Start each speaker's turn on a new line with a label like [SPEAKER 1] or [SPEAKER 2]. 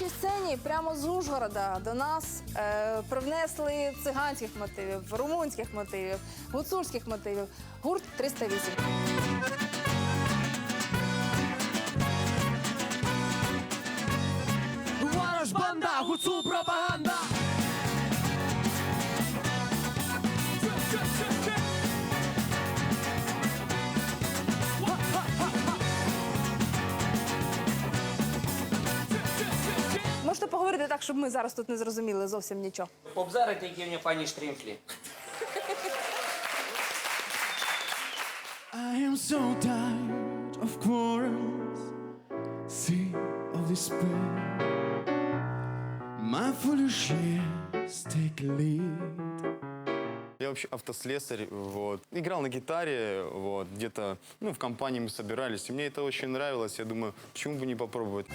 [SPEAKER 1] нашій сцені прямо з Ужгорода до нас е, привнесли циганських мотивів, румунських мотивів, гуцульських мотивів. Гурт 308.
[SPEAKER 2] Вараж банда, гуцул пропаганда.
[SPEAKER 1] Можете поговорити так, щоб ми зараз тут не зрозуміли зовсім нічого.
[SPEAKER 3] Обзарити, які в нього пані Штрімфлі.
[SPEAKER 2] I am so tired of quarrels, sea of despair. My foolish years take a lead.
[SPEAKER 4] Я вообще автослесарь, вот. Играл на гитаре, вот, где-то, ну, в компании мы собирались. И мне это очень нравилось. Я думаю, почему бы не попробовать?